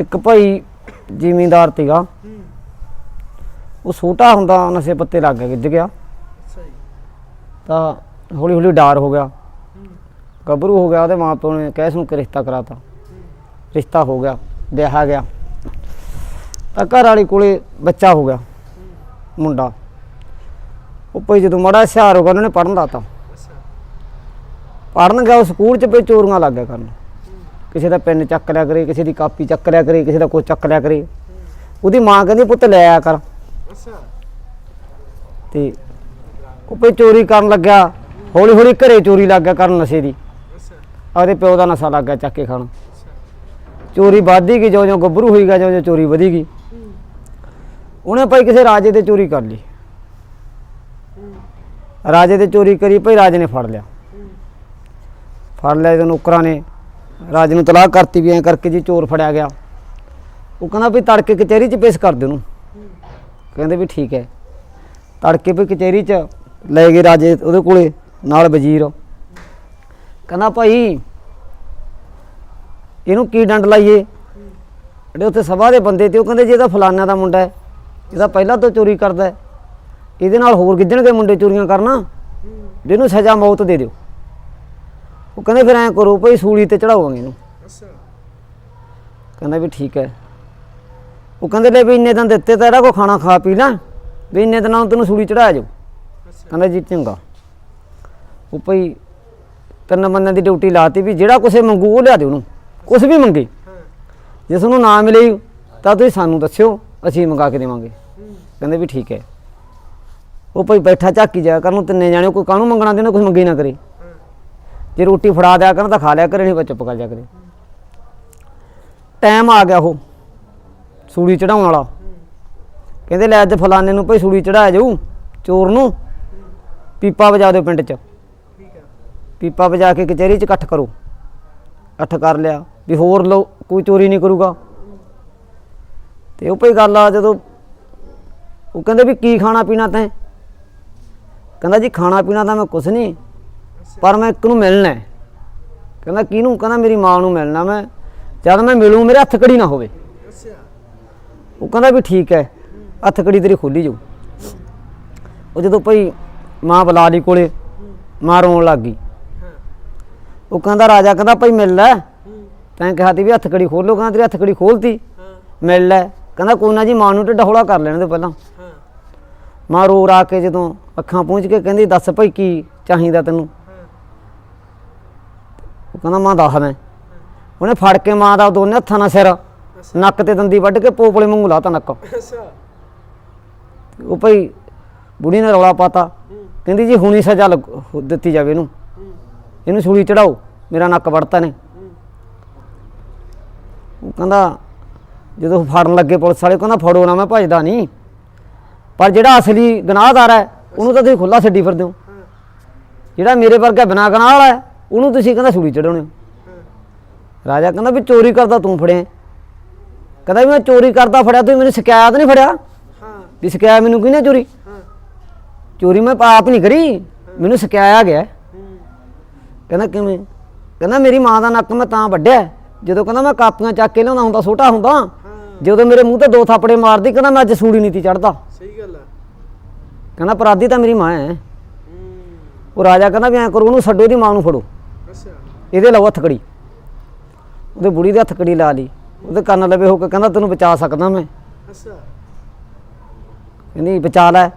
ਇੱਕ ਭਾਈ ਜ਼ਿਮੀਂਦਾਰ ਤੀਗਾ ਹੂੰ ਉਹ ਛੋਟਾ ਹੁੰਦਾ ਨਸ਼ੇ ਪੱਤੇ ਲੱਗ ਗਿਆ ਗਿੱਜ ਗਿਆ। ਸਹੀ। ਤਾਂ ਹੌਲੀ ਹੌਲੀ ਡਾਰ ਹੋ ਗਿਆ। ਗੱਭਰੂ ਹੋ ਗਿਆ ਉਹਦੇ ਮਾਪਿਓ ਨੇ ਕੈਸ ਨੂੰ ਕਿ ਰਿਸ਼ਤਾ ਕਰਾਤਾ। ਰਿਸ਼ਤਾ ਹੋ ਗਿਆ ਵਿਆਹ ਗਿਆ। ਤਾਂ ਘਰ ਵਾਲੀ ਕੋਲੇ ਬੱਚਾ ਹੋ ਗਿਆ ਮੁੰਡਾ। ਉਹ ਭਾਈ ਜਦੋਂ ਮੜਾ ਹੁਸ਼ਿਆਰ ਹੋ ਗਿਆ ਉਹਨਾਂ ਨੇ ਪੜਨ ਅੱਛਾ। ਪੜਨ ਗਿਆ ਉਹ ਸਕੂਲ 'ਚ ਪਈ ਚੋਰੀਆਂ ਲੱਗ ਗਿਆ ਕਰਨ। ਕਿਸੇ ਦਾ ਪੈਨ ਚੱਕ ਲਿਆ ਕਰੇ ਕਿਸੇ ਦੀ ਕਾਪੀ ਚੱਕ ਲਿਆ ਕਰੇ ਕਿਸੇ ਦਾ ਕੋਈ ਚੱਕ ਲਿਆ ਕਰੇ। ਉਹਦੀ ਮਾਂ ਕਹਿੰਦੀ ਪੁੱਤ ਲੈ ਆਇਆ ਕਰ। ਅੱਛਾ। ਤੇ ਉਹ ਪਈ ਚੋਰੀ ਕਰਨ ਲੱਗਿਆ। ਹੌਲੀ ਹੌਲੀ ਘਰੇ ਚੋਰੀ ਲੱਗ ਗਿਆ ਕਰਨ ਨਸ਼ੇ ਦੀ। ਆਪਦੇ ਪਿਓ ਦਾ ਨਸ਼ਾ ਲੱਗ ਗਿਆ ਚੱਕ ਕੇ ਖਾਣ। ਚੋਰੀ ਵੱਧਦੀ ਗਈ ਜਿਉਂ ਜਿਉਂ ਗੱਭਰੂ ਹੋਈ ਗਿਆ ਜਿਉਂ ਜਿਉਂ ਚੋਰੀ ਵਧੀ ਗਈ। ਉਹਨੇ ਭਾਈ ਕਿਸੇ ਰਾਜੇ ਤੇ ਚੋਰੀ ਕਰ ਲਈ। ਰਾਜੇ ਤੇ ਚੋਰੀ ਕਰੀ ਭਾਈ ਰਾਜੇ ਨੇ ਫੜ ਲਿਆ। ਫੜ ਲਿਆ ਤੇ ਨੌਕਰਾਂ ਨੇ। ਰਾਜੇ ਨੂੰ ਤਲਾਕ ਕਰਤੀ ਵੀ ਐਂ ਕਰਕੇ ਜੀ ਚੋਰ ਫੜਿਆ ਗਿਆ। ਉਹ ਕਹਿੰਦਾ ਵੀ ਤੜਕੇ ਕਚਹਿਰੀ 'ਚ ਪੇਸ਼ ਕਰ ਦੇ ਉਹਨੂੰ। ਕਹਿੰਦੇ ਵੀ ਠੀਕ ਹੈ ਤੜਕੇ ਵੀ ਕਚਹਿਰੀ 'ਚ ਲੈ ਗਏ ਰਾਜੇ ਉਹਦੇ ਕੋਲੇ, ਨਾਲ ਵਜ਼ੀਰ। ਕਹਿੰਦਾ ਭਾਈ, ਇਹਨੂੰ ਕੀ ਡੰਡ ਲਾਈਏ? ਜਿਹੜੇ ਉੱਥੇ ਸਭਾ ਦੇ ਬੰਦੇ ਤੇ ਉਹ ਕਹਿੰਦੇ ਜੀ ਇਹਦਾ ਫਲਾਨਾ ਦਾ ਮੁੰਡਾ ਹੈ ਇਹਦਾ ਪਹਿਲਾਂ ਤੋਂ ਚੋਰੀ ਕਰਦਾ ਹੈ ਇਹਦੇ ਨਾਲ ਹੋਰ ਗਿੱਜਣਗੇ ਮੁੰਡੇ ਚੋਰੀਆਂ ਕਰਨਾ। ਜਿਹਨੂੰ ਸਜ਼ਾ ਮੌਤ ਦੇ ਦਿਓ। ਉਹ ਕਹਿੰਦੇ ਫਿਰ ਐਂ ਕਰੋ ਭਾਈ ਸੂਲੀ ਤੇ ਚੜਾਵਾਂਗੇ ਇਹਨੂੰ। ਅੱਛਾ। ਕਹਿੰਦਾ ਵੀ ਠੀਕ ਹੈ। ਉਹ ਕਹਿੰਦੇ ਲੈ ਵੀ ਇੰਨੇ ਦਿਨ ਦਿੱਤੇ ਤਾਂ ਇਹਦਾ ਕੋ ਖਾਣਾ ਖਾ ਪੀ ਲੈ ਵੀ ਇੰਨੇ ਦਿਨਾਂ ਨੂੰ ਤੈਨੂੰ ਸੂਲੀ ਚੜਾ ਜਾਓ ਕਹਿੰਦਾ ਜੀ ਚੰਗਾ। ਉਹ ਭਈ ਤਿੰਨ ਬੰਦਿਆਂ ਦੀ ਡਿਊਟੀ ਲਾਤੀ ਵੀ ਜਿਹੜਾ ਕੁਛ ਮੰਗੂ ਉਹ ਲਿਆ ਦੇ ਉਹਨੂੰ ਕੁਛ ਵੀ ਮੰਗੇ। ਜੇ ਤੁਹਾਨੂੰ ਨਾ ਮਿਲੇ ਤਾਂ ਤੁਸੀਂ ਸਾਨੂੰ ਦੱਸਿਓ ਅਸੀਂ ਮੰਗਾ ਕੇ ਦੇਵਾਂਗੇ। ਕਹਿੰਦੇ ਵੀ ਠੀਕ ਹੈ। ਉਹ ਭਈ ਬੈਠਾ ਝਾਕੀ ਜਾਇਆ ਕਰਨ ਨੂੰ ਤਿੰਨੇ ਜਾਣੇ ਕੋਈ ਕਾਹਨੂੰ ਮੰਗਣਾ ਦੇਣਾ ਕੁਛ ਮੰਗੇ ਨਾ ਕਰੇ। ਜੇ ਰੋਟੀ ਫੜਾ ਦਿਆ ਕਰਨ ਤਾਂ ਖਾ ਲਿਆ ਕਰੇ, ਨਹੀਂ ਚੁੱਪ ਕਰ ਜਾ ਕਰੇ। ਟਾਈਮ ਆ ਗਿਆ ਉਹ ਸੂੜੀ ਚੜਾਉਣ ਵਾਲਾ। ਕਹਿੰਦੇ ਲੈ ਅੱਜ ਫਲਾਣੇ ਨੂੰ ਭਈ ਸੂੜੀ ਚੜਾਇਆ ਜਾਊ, ਚੋਰ ਨੂੰ। ਪੀਪਾ ਵਜਾ ਦਿਓ ਪਿੰਡ 'ਚ। ਪੀਪਾ ਵਜਾ ਕੇ ਕਚਹਿਰੀ 'ਚ ਇਕੱਠ ਕਰੋ। ਇਕੱਠ ਕਰ ਲਿਆ, ਵੀ ਹੋਰ ਲੋ, ਕੋਈ ਚੋਰੀ ਨਹੀਂ ਕਰੂਗਾ। ਤੇ ਉਹ ਭਈ ਗੱਲ ਆ ਜਦੋਂ, ਉਹ ਕਹਿੰਦੇ ਵੀ ਕੀ ਖਾਣਾ ਪੀਣਾ ਤੈਂ? ਕਹਿੰਦਾ ਜੀ ਖਾਣਾ ਪੀਣਾ ਤਾਂ ਮੈਂ ਕੁਛ ਨਹੀਂ। ਪਰ ਮੈਂ ਇੱਕ ਨੂੰ ਮਿਲਣਾ ਹੈ। ਕਹਿੰਦਾ ਕਿਹਨੂੰ? ਕਹਿੰਦਾ ਮੇਰੀ ਮਾਂ ਨੂੰ ਮਿਲਣਾ ਮੈਂ। ਜਦ ਮੈਂ ਮਿਲੂੰ ਮੇਰੇ ਹੱਥ ਕੜੀ ਨਾ ਹੋਵੇ। ਉਹ ਕਹਿੰਦਾ ਵੀ ਠੀਕ ਹੈ ਹੱਥ ਕੜੀ ਤੇਰੀ ਖੋਲੀ ਜਾਊ। ਉਹ ਜਦੋਂ ਭਈ ਮਾਂ ਬੁਲਾ ਲਈ ਕੋਲੇ ਮਾਂ ਰੋਣ ਲੱਗ ਗਈ। ਉਹ ਕਹਿੰਦਾ ਰਾਜਾ ਕਹਿੰਦਾ ਭਈ ਮਿਲ ਲੈ। ਤੈਂ ਕਿਹਾ ਤੀ ਵੀ ਹੱਥ ਕੜੀ ਖੋਲੋ ਕਹਿੰਦਾ ਤੇਰੀ ਹੱਥ ਕੜੀ ਖੋਲਤੀ ਮਿਲ ਲੈ। ਕਹਿੰਦਾ ਕੋਈ ਨਾ ਜੀ ਮਾਂ ਨੂੰ ਢਿੱਡ ਹੌਲਾ ਕਰ ਲੈਣ ਦੇ ਪਹਿਲਾਂ। ਮਾਂ ਰੋ ਰਾ ਕੇ ਜਦੋਂ ਅੱਖਾਂ ਪੂੰਝ ਕੇ ਕਹਿੰਦੀ ਦੱਸ ਭਈ ਕੀ ਚਾਹੀਦਾ ਤੈਨੂੰ? ਉਹ ਕਹਿੰਦਾ ਮਾਂ ਦੱਸ ਮੈਂ। ਉਹਨੇ ਫੜ ਕੇ ਮਾਂ ਦਾ ਦੋਨੇ ਹੱਥਾਂ ਨਾਲ ਸਿਰ ਨੱਕ ਤੇ ਦੰਦੀ ਵੱਢ ਕੇ ਪੋਪਲੇ ਵਾਂਗੂ ਲਾਤਾ ਨੱਕ। ਅੱਛਾ। ਉਹ ਭਈ ਬੁੜੀ ਨੇ ਰੌਲਾ ਪਾਤਾ। ਕਹਿੰਦੀ ਜੀ ਹੁਣੀ ਸਜ਼ਾ ਦਿੱਤੀ ਜਾਵੇ ਇਹਨੂੰ। ਇਹਨੂੰ ਸੂਲੀ ਚੜਾਓ ਮੇਰਾ ਨੱਕ ਵੜਤਾ ਨੇ। ਉਹ ਕਹਿੰਦਾ ਜਦੋਂ ਫੜਨ ਲੱਗੇ ਪੁਲਿਸ ਵਾਲੇ ਕਹਿੰਦਾ ਫੜੋ ਨਾ ਮੈਂ ਭਜਦਾ ਨਹੀਂ। ਪਰ ਜਿਹੜਾ ਅਸਲੀ ਗੁਨਾਹਗਾਰ ਹੈ ਉਹਨੂੰ ਤਾਂ ਤੁਸੀਂ ਖੁੱਲਾ ਛੱਡੀ ਫਿਰਦੇ ਹਾਂ। ਜਿਹੜਾ ਮੇਰੇ ਵਰਗਾ ਬਿਨਾਂ ਗੁਨਾਹ ਵਾਲਾ ਹੈ ਉਹਨੂੰ ਤੁਸੀਂ ਕਹਿੰਦਾ ਸੂਲੀ ਚੜਾਉਣੇ ਹੋ ਰਾਜਾ ਕਹਿੰਦਾ ਵੀ ਚੋਰੀ ਕਰਦਾ ਤੂੰ ਫੜਿਆ। ਕਹਿੰਦਾ ਵੀ ਮੈਂ ਚੋਰੀ ਕਰਦਾ ਫੜਿਆ ਤੂੰ ਮੈਨੂੰ ਸ਼ਿਕਾਇਤ ਨਹੀਂ ਫੜਿਆ? ਹਾਂ। ਵੀ ਸ਼ਿਕਾਇਤ ਮੈਨੂੰ ਕਿਹਨੇ ਚੋਰੀ? ਹਾਂ। ਚੋਰੀ ਮੈਂ ਆਪ ਨਹੀਂ ਕਰੀ ਮੈਨੂੰ ਸ਼ਿਕਾਇਆ ਗਿਆ। ਕਹਿੰਦਾ ਕਿਵੇਂ? ਕਹਿੰਦਾ ਮੇਰੀ ਮਾਂ ਦਾ ਨੱਕ ਮੈਂ ਤਾਂ ਵੱਢਿਆ। ਜਦੋਂ ਕਹਿੰਦਾ ਮੈਂ ਕਾਪੀਆਂ ਚੱਕ ਕੇ ਲਿਆਉਂਦਾ ਹੁੰਦਾ ਛੋਟਾ ਹੁੰਦਾ ਜਦੋਂ ਮੇਰੇ ਮੂੰਹ ਤੇ ਦੋ ਥਾਪੜੇ ਮਾਰਦੀ ਕਹਿੰਦਾ ਮੈਂ ਅੱਜ ਸੂੜੀ ਨਹੀਂ ਤੀ ਚੜਦਾ ਸਹੀ ਗੱਲ ਆ। ਕਹਿੰਦਾ ਅਪਰਾਧੀ ਤਾਂ ਮੇਰੀ ਮਾਂ ਹੈ। ਉਹ ਰਾਜਾ ਕਹਿੰਦਾ ਵੀ ਐਂ ਕਰੋ ਉਹਨੂੰ ਛੱਡੋ ਇਹਦੀ ਮਾਂ ਨੂੰ ਫੜੋ। ਇਹਦੇ ਲਓ ਹੱਥ ਕੜੀ ਉਹਦੇ ਬੁੜੀ ਦੇ ਹੱਥ ਕੜੀ ਲਾ ਲਈ। ਉਹਦੇ ਕੰਨ ਲਵੇ ਹੋ ਕੇ ਕਹਿੰਦਾ ਤੈਨੂੰ ਬਚਾ ਸਕਦਾ ਮੈਂ। ਅੱਛਾ। ਕਹਿੰਦੀ ਬਚਾ ਲੈ।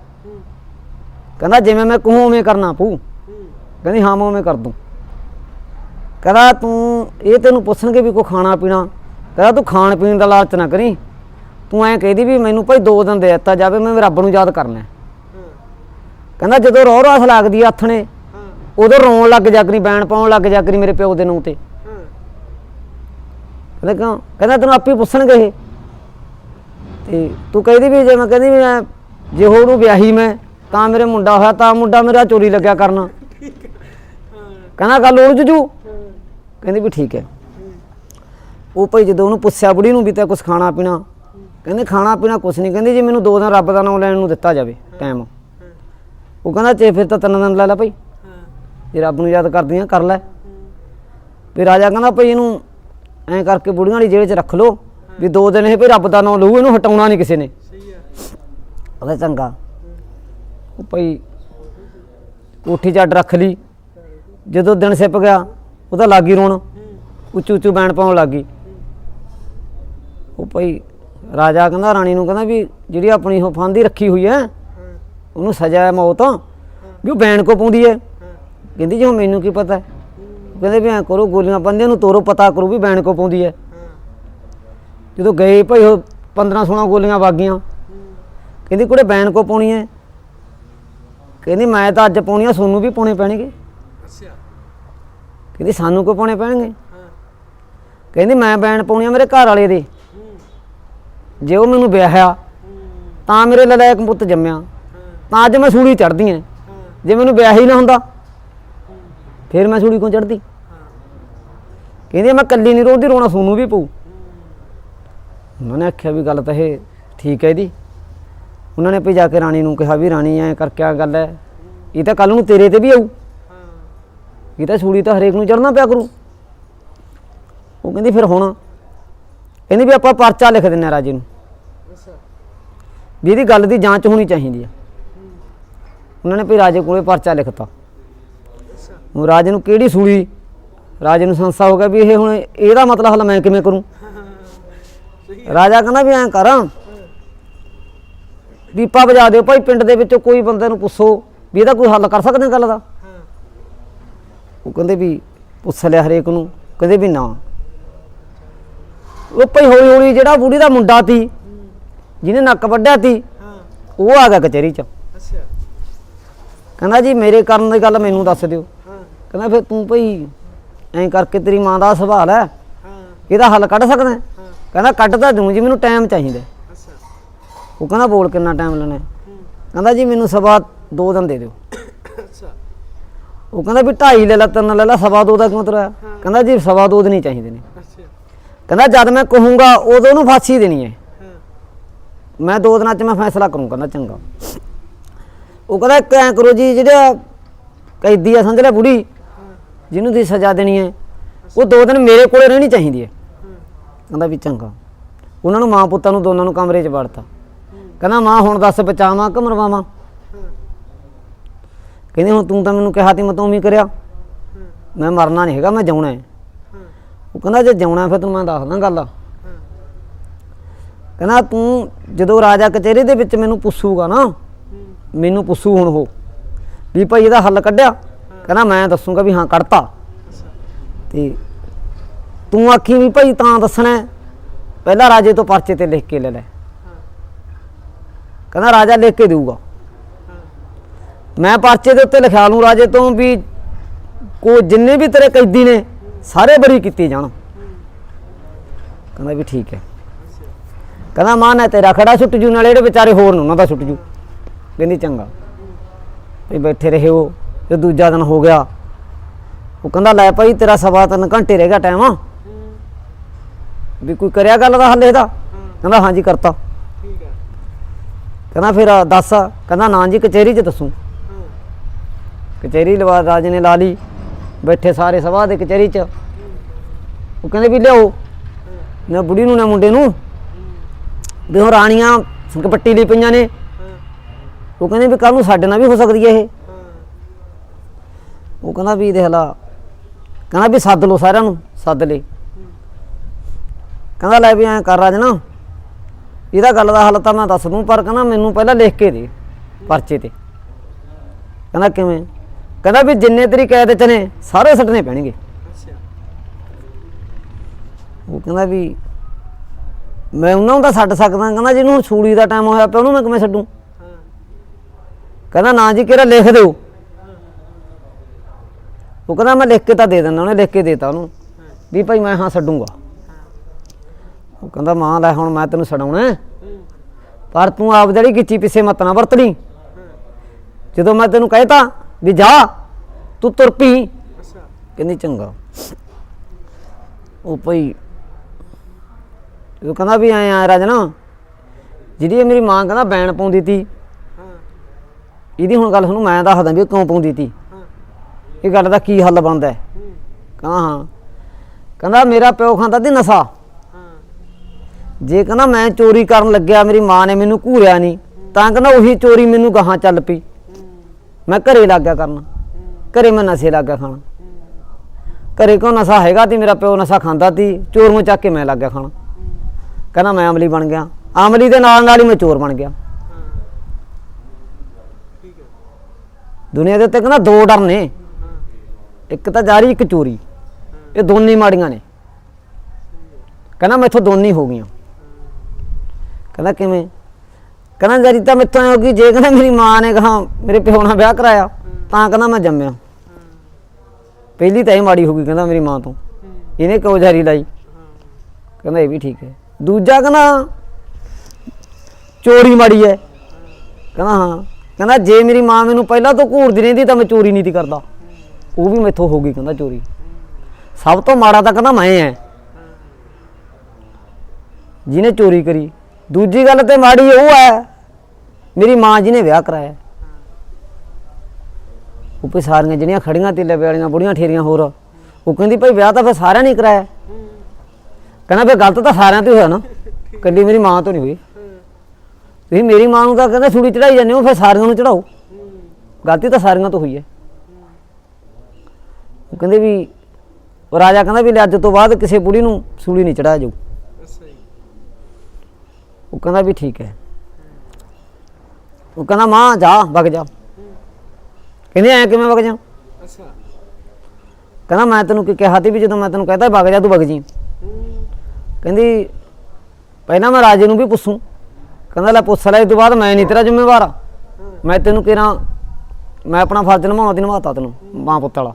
ਕਹਿੰਦਾ ਜਿਵੇਂ ਮੈਂ ਕਹੂੰ ਉਵੇਂ ਕਰਨਾ ਹੂੰ ਕਹਿੰਦੀ ਹਾਂ ਮੈਂ ਉਵੇਂ ਕਰ ਦੂੰ। ਕਹਿੰਦਾ ਤੂੰ ਇਹ ਤੈਨੂੰ ਪੁੱਛਣਗੇ ਵੀ ਕੋ ਖਾਣਾ ਪੀਣਾ? ਕਹਿੰਦਾ ਤੂੰ ਖਾਣ ਪੀਣ ਦਾ ਲਾਲਚ ਨਾ ਕਰੀ। ਤੂੰ ਐਂ ਕਹਿਦੀ ਵੀ ਮੈਨੂੰ ਭਾਈ ਦੋ ਦਿਨ ਦੇ ਦਿੱਤਾ ਜਾਵੇ ਮੈਂ ਰੱਬ ਨੂੰ ਯਾਦ ਕਰਨਾ ਕਹਿੰਦਾ ਜਦੋਂ ਰੋਹ ਰਾਸ ਲੱਗਦੀ ਆ ਆਥਣੇ ਉਦੋਂ ਰੋਣ ਲੱਗ ਜਾ ਕਰੀ ਬੈਣ ਪਾਉਣ ਲੱਗ ਜਾ ਕਰੀ ਮੇਰੇ ਪਿਓ ਦੇ ਨੂੰ ਤੇ। ਹਾਂ। ਕਹਿੰਦਾ ਕਿਉਂ? ਕਹਿੰਦਾ ਤੈਨੂੰ ਆਪੇ ਪੁੱਛਣਗੇ ਇਹ। ਤੇ ਤੂੰ ਕਹਿੰਦੀ ਵੀ ਜੇ ਮੈਂ ਕਹਿੰਦੀ ਵੀ ਮੈਂ ਜੇ ਹੋਰ ਨੂੰ ਵਿਆਹੀ ਮੈਂ ਤਾਂ ਮੇਰੇ ਮੁੰਡਾ ਹੋਇਆ ਤਾਂ ਮੁੰਡਾ ਮੇਰਾ ਚੋਰੀ ਲੱਗਿਆ ਕਰਨਾ। ਕਹਿੰਦਾ ਗੱਲ ਉਲਝ ਜੂ ਕਹਿੰਦੀ ਵੀ ਠੀਕ ਹੈ। ਉਹ ਭਾਈ ਜਦੋਂ ਉਹਨੂੰ ਪੁੱਛਿਆ ਬੁੜੀ ਨੂੰ ਵੀ ਤਾਂ ਕੁਝ ਖਾਣਾ ਪੀਣਾ ਕਹਿੰਦੇ ਖਾਣਾ ਪੀਣਾ ਕੁਝ ਨਹੀਂ। ਕਹਿੰਦੀ ਜੀ ਮੈਨੂੰ ਦੋ ਦਿਨ ਰੱਬ ਦਾ ਨਾਮ ਲੈਣ ਨੂੰ ਦਿੱਤਾ ਜਾਵੇ ਟਾਈਮ ਉਹ ਕਹਿੰਦਾ ਚੇ ਫਿਰ ਤਾਂ ਤਿੰਨ ਦਿਨ ਲੈ ਲੈ ਭਾਈ। ਜੇ ਰੱਬ ਨੂੰ ਯਾਦ ਕਰਦੀਆਂ, ਕਰ ਲੈ। ਵੀ ਰਾਜਾ ਕਹਿੰਦਾ ਭਾਈ ਇਹਨੂੰ ਐਂ ਕਰਕੇ ਬੁੜੀਆਂ ਵਾਲੀ ਜੇਲ੍ਹ 'ਚ ਰੱਖ ਲਓ ਵੀ ਦੋ ਦਿਨ ਇਹ ਵੀ ਰੱਬ ਦਾ ਨਾਮ ਲਊ, ਇਹਨੂੰ ਹਟਾਉਣਾ ਨਹੀਂ ਕਿਸੇ ਨੇ। ਸਹੀ ਆ ਉਹਦਾ ਚੰਗਾ। ਉਹ ਭਈ ਕੋਠੀ 'ਚ ਅੱਡ ਰੱਖ ਲਈ। ਜਦੋਂ ਦਿਨ ਸਿਪ ਗਿਆ, ਉਹ ਤਾਂ ਲੱਗੀ ਰੋਣ। ਉੱਚੂ ਉੱਚੂ ਬੈਣ ਪਾਉਣ ਲੱਗੀ ਉਹ ਭਈ ਰਾਜਾ ਕਹਿੰਦਾ, ਰਾਣੀ ਨੂੰ ਕਹਿੰਦਾ ਵੀ ਜਿਹੜੀ ਆਪਣੀ ਉਹ ਫਾਂਦੀ ਰੱਖੀ ਹੋਈ ਹੈ, ਉਹਨੂੰ ਸਜ਼ਾ ਹੈ ਮੌਤ। ਵੀ ਉਹ ਬੈਣ ਕੋ ਪਾਉਂਦੀ ਹੈ। ਕਹਿੰਦੀ ਜੀ ਹੁਣ ਮੈਨੂੰ ਕੀ ਪਤਾ ਕਹਿੰਦੇ ਵੀ ਐ ਕਰੋ ਗੋਲੀਆਂ ਪਾਉਂਦੇ ਨੂੰ ਤੋਰੋ ਪਤਾ ਕਰੋ ਵੀ ਬੈਣ ਕੋ ਪਾਉਂਦੀ ਹਾਂ। ਜਦੋਂ ਗਏ ਭਾਈ ਉਹ 15 16 ਗੋਲੀਆਂ ਵਾਗੀਆਂ ਕਹਿੰਦੀ ਕੁੜੇ ਬੈਣ ਕੋ ਪਾਉਣੀ ਹੈ? ਕਹਿੰਦੀ ਮੈਂ ਤਾਂ ਅੱਜ ਪਾਉਣੀ ਆ ਸੋਨੂੰ ਵੀ ਪਾਉਣੇ ਪੈਣਗੇ। ਅੱਛਾ। ਕਹਿੰਦੀ ਸਾਨੂੰ ਕੋ ਪਾਉਣੇ ਪੈਣਗੇ? ਕਹਿੰਦੀ ਮੈਂ ਬੈਣ ਪਾਉਣੀ ਆ ਮੇਰੇ ਘਰ ਵਾਲੇ ਦੇ। ਜੇ ਉਹ ਮੈਨੂੰ ਵਿਆਹਿਆ ਤਾਂ ਮੇਰੇ ਲਲਾਇਕ ਪੁੱਤ ਜੰਮਿਆ। ਤਾਂ ਅੱਜ ਮੈਂ ਸੂਲੀ ਚੜਦੀ ਐ ਜੇ ਮੈਨੂੰ ਵਿਆਹ ਹੀ ਨਾ ਹੁੰਦਾ ਫਿਰ ਮੈਂ ਸੂਲੀ ਕਿਉਂ ਚੜਦੀ ਕਹਿੰਦੀ ਮੈਂ ਕੱਲੀ ਨਹੀਂ ਰੋਦੀ, ਰੋਣਾ ਸੋਨੂੰ ਵੀ ਪਊ। ਉਹਨਾਂ ਨੇ ਆਖਿਆ ਵੀ ਗੱਲ ਤਾਂ ਇਹ ਠੀਕ ਹੈ ਇਹਦੀ। ਉਹਨਾਂ ਨੇ ਭਈ ਜਾ ਕੇ ਰਾਣੀ ਨੂੰ ਕਿਹਾ ਵੀ ਰਾਣੀ, ਐ ਕਰਕੇ ਆ ਗੱਲ ਐ ਇਹ ਤਾਂ ਕੱਲ ਨੂੰ ਤੇਰੇ ਤੇ ਵੀ ਆਊ। ਇਹ ਤਾਂ ਸੂਲੀ ਤਾਂ ਹਰੇਕ ਨੂੰ ਚੜਨਾ ਪਿਆ ਕਰੂ। ਉਹ ਕਹਿੰਦੀ ਫਿਰ ਹੁਣ, ਕਹਿੰਦੀ ਵੀ ਆਪਾਂ ਪਰਚਾ ਲਿਖ ਦਿੰਨੇ ਆ ਰਾਜੇ ਨੂੰ। ਵੀ ਇਹਦੀ ਗੱਲ ਦੀ ਜਾਂਚ ਹੋਣੀ ਚਾਹੀਦੀ ਆ। ਉਹਨਾਂ ਨੇ ਭਈ ਰਾਜੇ ਕੋਲੇ ਪਰਚਾ ਲਿਖਤਾ। ਉਹ ਰਾਜੇ ਨੂੰ ਕਿਹੜੀ ਸੂਲੀ? ਰਾਜੇ ਨੂੰ ਸੰਸਾ ਹੋ ਗਿਆ ਵੀ ਇਹ ਹੁਣ ਇਹਦਾ ਮਤਲਬ ਹੱਲ ਮੈਂ ਕਿਵੇਂ ਕਰੂੰ? ਰਾਜਾ ਕਹਿੰਦਾ ਵੀ ਐਂ ਕਰਾਂ। ਦੀਪਾ ਵਜਾ ਦਿਓ ਭਾਈ ਪਿੰਡ ਦੇ ਵਿੱਚੋਂ ਕੋਈ ਬੰਦੇ ਨੂੰ ਪੁੱਛੋ ਵੀ ਇਹਦਾ ਕੋਈ ਹੱਲ ਕਰ ਸਕਦੇ ਹਾਂ ਗੱਲ ਦਾ? ਉਹ ਕਹਿੰਦੇ ਵੀ ਪੁੱਛ ਲਿਆ ਹਰੇਕ ਨੂੰ ਕਹਿੰਦੇ ਵੀ ਨਾ। ਉਹ ਭਾਈ ਹੌਲੀ ਹੌਲੀ ਜਿਹੜਾ ਬੁੜੀ ਦਾ ਮੁੰਡਾ ਸੀ ਜਿਹਨੇ ਨੱਕ ਵੱਢਿਆ ਸੀ ਉਹ ਆ ਗਿਆ ਕਚਹਿਰੀ 'ਚ। ਅੱਛਾ। ਕਹਿੰਦਾ ਜੀ ਮੇਰੇ ਕਰਨ ਦੀ ਗੱਲ ਮੈਨੂੰ ਦੱਸ ਦਿਓ। ਕਹਿੰਦਾ ਫਿਰ ਤੂੰ ਭਾਈ ਐਂ ਕਰਕੇ ਤੇਰੀ ਮਾਂ ਦਾ ਸਵਾਲ ਹੈ ਹਾਂ। ਇਹਦਾ ਹੱਲ ਕੱਢ ਸਕਦਾ ਹੈ? ਕਹਿੰਦਾ ਕੱਢ ਤਾਂ ਦੂੰ ਜੀ ਮੈਨੂੰ ਟਾਈਮ ਚਾਹੀਦਾ ਹੈ। ਅੱਛਾ। ਉਹ ਕਹਿੰਦਾ ਬੋਲ ਕਿੰਨਾ ਟਾਈਮ ਲੈਣਾ ਹੈ? ਕਹਿੰਦਾ ਜੀ ਮੈਨੂੰ ਸਵਾ ਦੋ ਦਿਨ ਦੇ ਦਿਓ। ਅੱਛਾ। ਉਹ ਕਹਿੰਦਾ ਵੀ ਢਾਈ ਲੈ ਲੈ ਤਿੰਨ ਲੈ ਲੈ ਸਵਾ ਦੋ ਦਾ ਕਿਉਂ ਤਰਾ ਕਹਿੰਦਾ ਜੀ ਸਵਾ ਦੋ ਦਿਨ ਹੀ ਚਾਹੀਦੇ ਨੇ। ਅੱਛਾ। ਕਹਿੰਦਾ ਜਦ ਮੈਂ ਕਹੂੰਗਾ ਉਦੋਂ ਉਹਨੂੰ ਫਾਂਸੀ ਦੇਣੀ ਹੈ। ਹਾਂ। ਮੈਂ ਦੋ ਦਿਨਾਂ 'ਚ ਮੈਂ ਫੈਸਲਾ ਕਰੂੰ ਕਹਿੰਦਾ ਚੰਗਾ। ਉਹ ਕਹਿੰਦਾ ਇੱਕ ਐਂ ਕਰੋ ਜੀ ਜਿਹੜਾ ਕੈਦੀ ਆ ਸਮਝ ਲੈ ਬੁੜੀ? ਜਿਹਨੂੰ ਤੁਸੀਂ ਸਜ਼ਾ ਦੇਣੀ ਹੈ, ਉਹ ਦੋ ਦਿਨ ਮੇਰੇ ਕੋਲੇ ਰਹਿਣੀ ਚਾਹੀਦੀ ਹੈ। ਕਹਿੰਦਾ ਵੀ ਚੰਗਾ। ਉਹਨਾਂ ਨੂੰ ਮਾਂ ਪੁੱਤਾਂ ਨੂੰ ਦੋਨਾਂ ਨੂੰ ਕਮਰੇ 'ਚ ਵੜਤਾ। ਕਹਿੰਦਾ ਮਾਂ, ਹੁਣ ਦੱਸ ਬਚਾਵਾਂ ਕਿ ਮਰਵਾਵਾਂ? ਹਾਂ ਕਹਿੰਦੀ ਹੁਣ ਤੂੰ ਤਾਂ ਮੈਨੂੰ ਕਿਹਾ ਤੀ ਮੈਂ ਤੂੰ ਵੀ ਕਰਿਆ। ਮੈਂ ਮਰਨਾ ਨਹੀਂ ਹੈਗਾ, ਮੈਂ ਜਾਉਣਾ ਹੈ। ਉਹ ਕਹਿੰਦਾ, ਜੇ ਜਾਉਣਾ ਫਿਰ ਤੂੰ ਮੈਂ ਦੱਸਦਾ ਗੱਲ। ਕਹਿੰਦਾ, ਤੂੰ ਜਦੋਂ ਰਾਜਾ ਕਚਹਿਰੀ ਦੇ ਵਿੱਚ ਮੈਨੂੰ ਪੁੱਛੂਗਾ ਨਾ, ਮੈਨੂੰ ਪੁੱਛੂ ਹੁਣ ਉਹ, ਵੀ ਭਾਈ ਇਹਦਾ ਹੱਲ ਕੱਢਿਆ। ਕਹਿੰਦਾ ਮੈਂ ਦੱਸੂਗਾ ਵੀ ਹਾਂ ਕੱਢਤਾ। ਤੇ ਤੂੰ ਆਖੀ ਵੀ ਭਾਈ ਤਾਂ ਦੱਸਣਾ ਪਹਿਲਾਂ ਰਾਜੇ ਤੋਂ ਪਰਚੇ ਤੇ ਲਿਖ ਕੇ ਲੈ ਲੈ। ਕਹਿੰਦਾ ਰਾਜਾ ਲਿਖ ਕੇ ਦੇਊਗਾ। ਮੈਂ ਪਰਚੇ ਦੇ ਉੱਤੇ ਲਿਖਾ ਲੂੰ ਰਾਜੇ ਤੋਂ ਵੀ ਕੋ ਜਿੰਨੇ ਵੀ ਤੇਰੇ ਕੈਦੀ ਨੇ, ਸਾਰੇ ਬਰੀ ਕੀਤੇ ਜਾਣ। ਕਹਿੰਦਾ ਵੀ ਠੀਕ ਹੈ। ਕਹਿੰਦਾ ਮਾਂ ਨੇ ਤੇਰਾ ਖੜਾ ਛੁੱਟ ਜੂ, ਨਾਲੇ ਜਿਹੜੇ ਵਿਚਾਰੇ ਹੋਰ ਨੇ ਉਹਨਾਂ ਦਾ ਛੁੱਟ ਜੂ। ਕਹਿੰਦੀ ਚੰਗਾ। ਵੀ ਬੈਠੇ ਰਹੇ। ਉਹ ਤੇ ਦੂਜਾ ਦਿਨ ਹੋ ਗਿਆ। ਉਹ ਕਹਿੰਦਾ ਲੈ ਭਾਈ ਤੇਰਾ ਸਵਾ ਤਿੰਨ ਘੰਟੇ ਰਹਿ ਗਿਆ ਟਾਈਮ ਹੂੰ ਵੀ ਕੋਈ ਕਰਿਆ ਗੱਲ ਦਾ ਹੱਲ ਇਹਦਾ? ਹਾਂ ਕਹਿੰਦਾ ਹਾਂਜੀ ਕਰਤਾ। ਠੀਕ ਹੈ ਕਹਿੰਦਾ ਫਿਰ ਦੱਸ। ਕਹਿੰਦਾ ਨਾ ਜੀ ਕਚਹਿਰੀ 'ਚ ਦੱਸੂ। ਹਾਂ ਕਚਹਿਰੀ ਲਵਾ ਰਾਜੇ ਨੇ ਲਾ ਲਈ। ਬੈਠੇ ਸਾਰੇ ਸਭਾ ਦੇ ਕਚਹਿਰੀ 'ਚ। ਉਹ ਕਹਿੰਦੇ ਵੀ ਲਿਆਓ। ਨਾ ਬੁੜੀ ਨੂੰ ਨਾ ਮੁੰਡੇ ਨੂੰ। ਵੀ ਉਹ ਰਾਣੀਆਂ ਸੰਕਪੱਟੀ ਲਈ ਪਈਆਂ ਨੇ। ਹਾਂ। ਉਹ ਕਹਿੰਦੇ ਵੀ ਕੱਲ ਨੂੰ ਸਾਡੇ ਨਾਲ ਵੀ ਹੋ ਸਕਦੀ ਹੈ ਇਹ। ਹਾਂ ਉਹ ਕਹਿੰਦਾ ਵੀ ਦੇਖ ਲਾ ਕਹਿੰਦਾ ਵੀ ਸੱਦ ਲਓ ਸਾਰਿਆਂ ਨੂੰ ਸੱਦ ਲੈ ਕਹਿੰਦਾ ਲੈ ਵੀ ਐਂ ਕਰ ਰਾਜ ਨਾ ਇਹਦਾ ਗੱਲ ਦਾ ਹੱਲ ਤਾਂ ਮੈਂ ਦੱਸ ਦੂੰ ਪਰ ਕਹਿੰਦਾ ਮੈਨੂੰ ਪਹਿਲਾਂ ਲਿਖ ਕੇ ਦੇ ਪਰਚੇ ਤੇ। ਕਹਿੰਦਾ ਕਿਵੇਂ? ਕਹਿੰਦਾ ਵੀ ਜਿੰਨੇ ਤੇਰੀ ਕੈਦ ਚ ਨੇ ਸਾਰੇ ਸੱਟਣੇ ਪੈਣਗੇ। ਉਹ ਕਹਿੰਦਾ ਵੀ ਮੈਂ ਉਹਨਾਂ ਨੂੰ ਤਾਂ ਛੱਡ ਸਕਦਾ ਕਹਿੰਦਾ ਜਿਹਨੂੰ ਹੁਣ ਛੂੜੀ ਦਾ ਟਾਈਮ ਹੋਇਆ ਪਿਆ ਉਹਨੂੰ ਮੈਂ ਕਿਵੇਂ ਛੱਡੂੰ ਕਹਿੰਦਾ ਨਾ ਜੀ ਕਿਹੜਾ ਲਿਖ ਦਿਓ। ਉਹ ਕਹਿੰਦਾ ਮੈਂ ਲਿਖ ਕੇ ਤਾਂ ਦੇ ਦਿੰਦਾ ਉਹਨੇ ਲਿਖ ਕੇ ਦੇਤਾ ਉਹਨੂੰ। ਵੀ ਭਾਈ ਮੈਂ ਹਾਂ ਛੱਡੂੰਗਾ। ਉਹ ਕਹਿੰਦਾ ਮਾਂ ਲੈ ਹੁਣ ਮੈਂ ਤੈਨੂੰ ਛਡਾਉਣਾ ਪਰ ਤੂੰ ਆਪ ਜਿਹੜੀ ਗਿੱਚੀ ਪਿੱਛੇ ਮਤ ਨਾ ਵਰਤਣੀ। ਜਦੋਂ ਮੈਂ ਤੈਨੂੰ ਕਹਿਤਾ ਵੀ ਜਾ ਤੂੰ ਤੁਰ ਪਈ ਕਹਿੰਦੀ ਚੰਗਾ। ਉਹ ਭਈ ਉਹ ਕਹਿੰਦਾ ਵੀ ਐ ਆ ਰਾਜਨਾ ਜਿਹੜੀ ਮੇਰੀ ਮਾਂ ਕਹਿੰਦਾ ਬੈਣ ਪਾਉਂਦੀ ਤੀ। ਇਹਦੀ ਹੁਣ ਗੱਲ ਸੁਣੂ ਮੈਂ ਦੱਸਦਾ ਵੀ ਉਹ ਕਿਉਂ ਪਾਉਂਦੀ ਤੀ। ਇਹ ਗੱਲ ਦਾ ਕੀ ਹੱਲ ਬਣਦਾ ਹੈ? ਹੂੰ ਹਾਂ। ਕਹਿੰਦਾ, ਮੇਰਾ ਪਿਓ ਖਾਂਦਾ ਸੀ ਨਸ਼ਾ। ਜੇ ਕਹਿੰਦਾ, ਮੈਂ ਚੋਰੀ ਕਰਨ ਲੱਗਿਆ, ਮੇਰੀ ਮਾਂ ਨੇ ਮੈਨੂੰ ਘੂਰਿਆ ਨਹੀਂ, ਤਾਂ ਕਹਿੰਦਾ, ਉਹੀ ਚੋਰੀ ਮੈਨੂੰ ਗਾਹਾਂ ਚੱਲ ਪਈ। ਮੈਂ ਘਰੇ ਲੱਗ ਗਿਆ ਕਰਨ। ਘਰੇ ਮੈਂ ਨਸ਼ੇ ਲੱਗ ਗਿਆ ਖਾਣ। ਘਰੇ ਕੋ ਨਸ਼ਾ ਹੈਗਾ ਤੇ ਮੇਰਾ ਪਿਓ ਨਸ਼ਾ ਖਾਂਦਾ ਸੀ। ਚੋਰ ਨੂੰ ਚੱਕ ਕੇ ਮੈਂ ਲੱਗ ਗਿਆ ਖਾਣ। ਕਹਿੰਦਾ, ਮੈਂ ਅਮਲੀ ਬਣ ਗਿਆ। ਅਮਲੀ ਦੇ ਨਾਲ ਨਾਲ ਹੀ ਮੈਂ ਚੋਰ ਬਣ ਗਿਆ। ਹਾਂ ਦੁਨੀਆ ਦੇ ਉੱਤੇ ਕਹਿੰਦਾ, ਦੋ ਡਰ ਨੇ। ਇੱਕ ਤਾਂ ਜਾਰੀ ਇੱਕ ਚੋਰੀ। ਇਹ ਦੋਨੇ ਮਾੜੀਆਂ ਨੇ। ਕਹਿੰਦਾ ਮੈਥੋਂ ਦੋਨੇ ਹੋ ਗਈਆਂ। ਕਹਿੰਦਾ ਕਿਵੇਂ? ਕਹਿੰਦਾ ਜਾਰੀ ਤਾਂ ਮੈਥੋਂ ਐਂ ਹੋ ਗਈ, ਜੇ ਕਹਿੰਦਾ ਮੇਰੀ ਮਾਂ ਨੇ ਕਹਾ ਮੇਰੇ ਪਿਓ ਨਾਲ ਵਿਆਹ ਕਰਾਇਆ, ਤਾਂ ਕਹਿੰਦਾ ਮੈਂ ਜੰਮਿਆ। ਪਹਿਲੀ ਤਾਂ ਇਹ ਮਾੜੀ ਹੋ ਗਈ ਕਹਿੰਦਾ ਮੇਰੀ ਮਾਂ ਤੋਂ। ਇਹਨੇ ਕਿਉਂ ਜਾਰੀ ਲਾਈ? ਕਹਿੰਦਾ ਇਹ ਵੀ ਠੀਕ ਹੈ। ਦੂਜਾ ਕਹਿੰਦਾ, ਚੋਰੀ ਮਾੜੀ ਹੈ। ਕਹਿੰਦਾ ਹਾਂ। ਕਹਿੰਦਾ ਜੇ ਮੇਰੀ ਮਾਂ ਮੈਨੂੰ ਪਹਿਲਾਂ ਤੋਂ ਘੂਰਦੀ ਰਹਿੰਦੀ ਤਾਂ ਮੈਂ ਚੋਰੀ ਨਹੀਂ ਸੀ ਕਰਦਾ। ਉਹ ਵੀ ਮੈਥੋਂ ਹੋ ਗਈ ਕਹਿੰਦਾ ਚੋਰੀ। ਸਭ ਤੋਂ ਮਾੜਾ ਤਾਂ ਕਹਿੰਦਾ ਮੈਂ ਐ ਜਿਹਨੇ ਚੋਰੀ ਕਰੀ। ਦੂਜੀ ਗੱਲ ਤੇ ਮਾੜੀ ਉਹ ਹੈ। ਮੇਰੀ ਮਾਂ ਜੀ ਨੇ ਵਿਆਹ ਕਰਾਇਆ। ਉਹ ਵੀ ਸਾਰੀਆਂ ਜਿਹੜੀਆਂ ਖੜੀਆਂ ਤੇਲੇ ਵਾਲੀਆਂ ਬੁੜੀਆਂ ਠੇਰੀਆਂ ਹੋਰ। ਉਹ ਕਹਿੰਦੀ ਭਾਈ ਵਿਆਹ ਤਾਂ ਫਿਰ ਸਾਰਿਆਂ ਨੇ ਕਰਾਇਆ। ਕਹਿੰਦਾ ਵੀ ਗਲਤ ਤਾਂ ਸਾਰਿਆਂ ਤੇ ਹੋਇਆ ਨਾ। ਕੱਲੀ ਮੇਰੀ ਮਾਂ ਤੋਂ ਨਹੀਂ ਹੋਈ। ਤੁਸੀਂ ਮੇਰੀ ਮਾਂ ਨੂੰ ਤਾਂ ਕਹਿੰਦਾ ਛੁੜੀ ਚੜਾਈ ਜਾਂਦੇ ਹੋ, ਫਿਰ ਸਾਰਿਆਂ ਨੂੰ ਚੜਾਓ। ਗਲਤੀ ਤਾਂ ਸਾਰਿਆਂ ਤੋਂ ਹੋਈ ਹੈ। ਉਹ ਕਹਿੰਦੇ ਵੀ ਉਹ ਰਾਜਾ ਕਹਿੰਦਾ ਵੀ ਲੈ ਅੱਜ ਤੋਂ ਬਾਅਦ ਕਿਸੇ ਬੁੜੀ ਨੂੰ ਸੂਲੀ ਨਹੀਂ ਚੜਾਇਆ ਜਾਊ। ਉਹ ਕਹਿੰਦਾ ਵੀ ਠੀਕ ਹੈ। ਉਹ ਕਹਿੰਦਾ ਮਾਂ ਜਾ ਵਗ ਜਾ। ਕਹਿੰਦੇ ਐ ਕਿਵੇਂ ਵਗ ਜਾ? ਅੱਛਾ। ਕਹਿੰਦਾ ਮੈਂ ਤੈਨੂੰ ਕੀ ਕਿਹਾ ਸੀ ਵੀ ਜਦੋਂ ਮੈਂ ਤੈਨੂੰ ਕਹਤਾ ਵਗ ਜਾ ਤੂੰ ਵਗ ਜੀ। ਕਹਿੰਦੀ ਪਹਿਲਾਂ ਮੈਂ ਰਾਜੇ ਨੂੰ ਵੀ ਪੁੱਛੂ। ਕਹਿੰਦਾ ਲੈ ਪੁੱਛ ਲੈ ਇਹ ਤੋਂ ਬਾਅਦ ਮੈਂ ਨਹੀਂ ਤੇਰਾ ਜ਼ਿੰਮੇਵਾਰ। ਮੈਂ ਤੈਨੂੰ ਕਿਹਾ ਮੈਂ ਆਪਣਾ ਫਰਜ਼ ਨਿਭਾਉਣਾ ਤੇ ਨਿਭਾਤਾ ਤੈਨੂੰ ਮਾਂ ਪੁੱਤ ਵਾਲਾ।